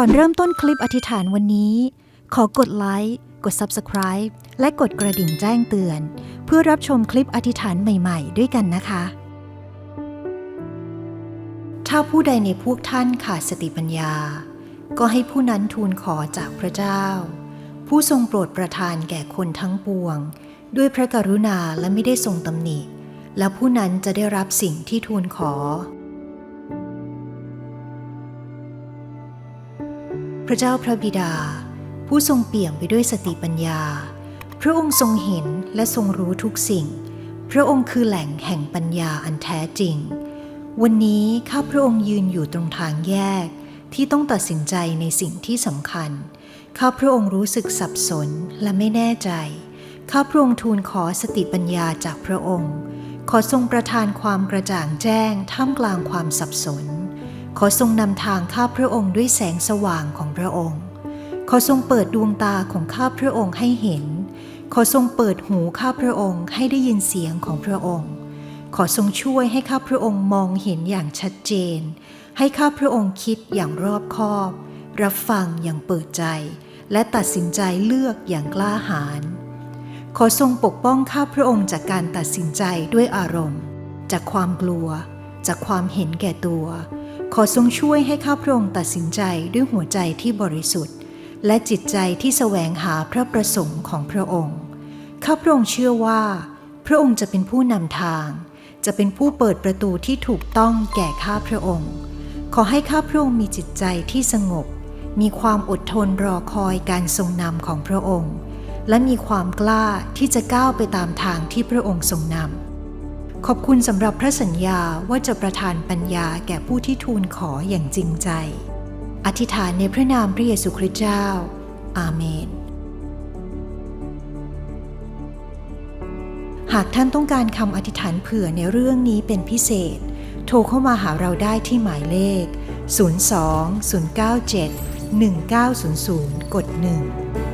ก่อนเริ่มต้นคลิปอธิษฐานวันนี้ ขอกดไลค์กด Subscribe และกดกระดิ่งแจ้งเตือน เพื่อรับชมคลิปอธิษฐานใหม่ๆ ด้วยกันนะคะ ถ้าผู้ใดในพวกท่านขาดสติปัญญา ก็ให้ผู้นั้นทูลขอจากพระเจ้า ผู้ทรงโปรดประทานแก่คนทั้งปวง ด้วยพระกรุณาและไม่ได้ทรงตำหนิ และผู้นั้นจะได้รับสิ่งที่ทูลขอ พระเจ้าพระบิดา ผู้ทรงเปี่ยมไปด้วยสติปัญญา พระองค์ทรงเห็นและทรงรู้ทุกสิ่ง พระองค์คือแหล่งแห่งปัญญาอันแท้จริง วันนี้ข้าพระองค์ยืนอยู่ตรงทางแยกที่ต้องตัดสินใจในสิ่งที่สำคัญ ข้าพระองค์รู้สึกสับสนและไม่แน่ใจ ข้าพระองค์ทูลขอสติปัญญาจากพระองค์ ขอทรงประทานความกระจ่างแจ้งท่ามกลางความสับสน ขอทรงนำทางข้าพระองค์ด้วยแสงสว่างของพระองค์ ขอทรงเปิดดวงตาของข้าพระองค์ให้เห็น ขอทรงเปิดหูข้าพระองค์ให้ได้ยินเสียงของพระองค์ ขอทรงช่วยให้ข้าพระองค์มองเห็นอย่างชัดเจน ให้ข้าพระองค์คิดอย่างรอบคอบ รับฟังอย่างเปิดใจ และตัดสินใจเลือกอย่างกล้าหาญ ขอทรงปกป้องข้าพระองค์จากการตัดสินใจด้วยอารมณ์ จากความกลัว จากความเห็นแก่ตัว ขอทรงช่วยให้ข้าพระองค์ตัดสินใจด้วยหัวใจที่บริสุทธิ์ และจิตใจที่แสวงหาพระประสงค์ของพระองค์ ข้าพระองค์เชื่อว่า พระองค์จะเป็นผู้นำทาง จะเป็นผู้เปิดประตูที่ถูกต้องแก่ข้าพระองค์ ขอให้ข้าพระองค์มีจิตใจที่สงบ มีความอดทนรอคอยการทรงนำของพระองค์ และมีความกล้าที่จะก้าวไปตามทางที่พระองค์ทรงนำ ขอบคุณสำหรับพระสัญญาว่าจะประทานปัญญาแก่ผู้ที่ทูลขออย่างจริงใจ อธิษฐานในพระนามพระเยซูคริสต์เจ้า อาเมน หากท่านต้องการคำอธิษฐานเผื่อในเรื่องนี้เป็นพิเศษ โทรเข้ามาหาเราได้ที่หมายเลข 02 097 1900 กด 1